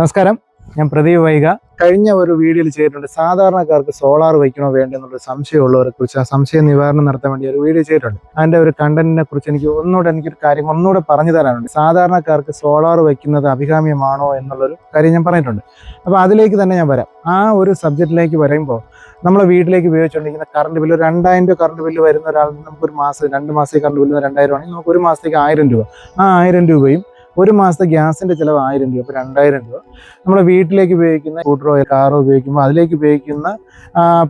നമസ്കാരം. ഞാൻ പ്രദീപ് വൈക കഴിഞ്ഞ ഒരു വീഡിയോയിൽ ചെയ്തിട്ടുണ്ട്. സാധാരണക്കാർക്ക് സോളാർ വയ്ക്കണോ വേണ്ടോ എന്നുള്ള സംശയമുള്ളവരെ കുറിച്ച് ആ സംശയ നിവാരണം നടത്താൻ വേണ്ടി ഒരു വീഡിയോ ചെയ്തിട്ടുണ്ട്. അതിന്റെ ഒരു കണ്ടന്റിനെ കുറിച്ച് എനിക്ക് ഒന്നുകൂടെ എനിക്കൊരു കാര്യം ഒന്നുകൂടെ പറഞ്ഞു തരാനുണ്ട്. സാധാരണക്കാർക്ക് സോളാർ വയ്ക്കുന്നത് അഭികാമ്യമാണോ എന്നുള്ളൊരു കാര്യം ഞാൻ പറഞ്ഞിട്ടുണ്ട്. അപ്പോൾ അതിലേക്ക് തന്നെ ഞാൻ വരാം. ആ ഒരു സബ്ജക്റ്റിലേക്ക് വരുമ്പോൾ നമ്മളെ വീട്ടിലേക്ക് ഉപയോഗിച്ചുകൊണ്ടിരിക്കുന്ന കറണ്ട് ബില്ല് രണ്ടായിരം രൂപ കറണ്ട് ബില്ല് വരുന്ന ഒരാൾ നമുക്കൊരു മാസം രണ്ട് മാസത്തേക്ക് കറണ്ട് ബില്ല് രണ്ടായിരം ആണെങ്കിൽ നമുക്ക് ഒരു മാസത്തേക്ക് ആയിരം രൂപ. ആ ആയിരം രൂപയും ഒരു മാസത്തെ ഗ്യാസിന്റെ ചിലവ് ആയിരം രൂപ അപ്പോൾ രണ്ടായിരം രൂപ. നമ്മുടെ വീട്ടിലേക്ക് ഉപയോഗിക്കുന്ന സ്കൂട്ടറോ കാറോ ഉപയോഗിക്കുമ്പോൾ അതിലേക്ക് ഉപയോഗിക്കുന്ന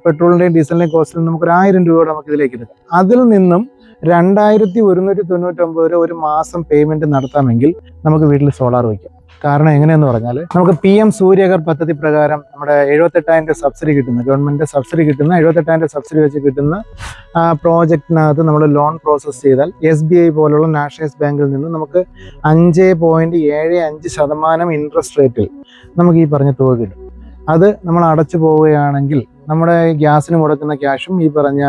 പെട്രോളിന്റെയും ഡീസലിന്റെയും കോസ്റ്റിൽ നമുക്ക് ഒരു ആയിരം രൂപ നമുക്ക് ഇതിലേക്ക് എടുക്കാം. അതിൽ നിന്നും രണ്ടായിരത്തി ഒരുന്നൂറ്റി തൊണ്ണൂറ്റൊമ്പത് രൂപ ഒരു മാസം പേയ്മെന്റ് നടത്താമെങ്കിൽ നമുക്ക് വീട്ടിൽ സോളാർ വയ്ക്കാം കാരണം എങ്ങനെയെന്ന് പറഞ്ഞാൽ നമുക്ക് പി എം സൂര്യകർ പദ്ധതി പ്രകാരം നമ്മുടെ എഴുപത്തെട്ടായിരം രൂപ സബ്സിഡി കിട്ടുന്ന ഗവൺമെന്റ് സബ്സിഡി കിട്ടുന്ന എഴുപത്തെട്ടായിരം രൂപ സബ്സിഡി വെച്ച് കിട്ടുന്ന പ്രോജക്റ്റിനകത്ത് നമ്മൾ ലോൺ പ്രോസസ്സ് ചെയ്താൽ എസ് ബി ഐ പോലുള്ള നാഷണലൈസ് ബാങ്കിൽ നിന്ന് നമുക്ക് അഞ്ച് പോയിന്റ് ഏഴ് അഞ്ച് ശതമാനം ഇൻട്രസ്റ്റ് റേറ്റിൽ നമുക്ക് ഈ പറഞ്ഞ തുക കിട്ടും. അത് നമ്മൾ അടച്ചു പോവുകയാണെങ്കിൽ നമ്മുടെ ഗ്യാസിന് മുടക്കുന്ന ക്യാഷും ഈ പറഞ്ഞ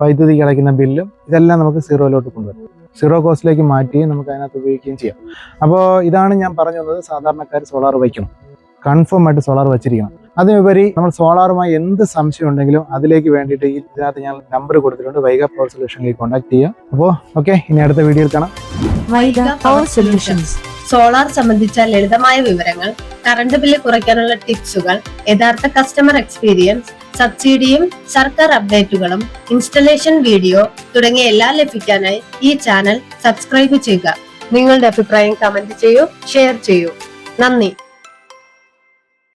വൈദ്യുതി അടയ്ക്കുന്ന ബില്ലും ഇതെല്ലാം നമുക്ക് സീറോയിലോട്ട് കൊണ്ടുവരും. സീറോ കോസ്റ്റിലേക്ക് മാറ്റി നമുക്ക് അതിനകത്ത് ഉപയോഗിക്കുകയും ചെയ്യാം. അപ്പോൾ ഇതാണ് ഞാൻ പറഞ്ഞു വന്നത് സാധാരണക്കാർ സോളാർ വയ്ക്കണം. കൺഫേം ആയിട്ട് സോളാർ വെച്ചിരിക്കണം. അതിനുപരി നമ്മൾ സോളാറുമായി എന്ത് സംശയം ഉണ്ടെങ്കിലും അതിലേക്ക് വേണ്ടിയിട്ട് ഇതിനകത്ത് ഞാൻ നമ്പർ കൊടുത്തിട്ടുണ്ട്. വൈഗ പവർ സൊല്യൂഷനിലേക്ക് കോൺടാക്ട് ചെയ്യാം അപ്പോൾ ഓക്കെ ഇനി അടുത്ത വീഡിയോയിൽ കാണാം. Vaiga power solutions. സോളാർ സംബന്ധിച്ച ലളിതമായ വിവരങ്ങൾ കറണ്ട് ബില്ല് കുറയ്ക്കാനുള്ള ടിപ്സുകൾ യഥാർത്ഥ കസ്റ്റമർ എക്സ്പീരിയൻസ് സബ്സിഡിയും സർക്കാർ അപ്ഡേറ്റുകളും ഇൻസ്റ്റലേഷൻ വീഡിയോ തുടങ്ങിയ എല്ലാം ലഭിക്കാനായി ഈ ചാനൽ സബ്സ്ക്രൈബ് ചെയ്യുക. നിങ്ങളുടെ അഭിപ്രായം കമന്റ് ചെയ്യൂ ഷെയർ ചെയ്യൂ. നന്ദി.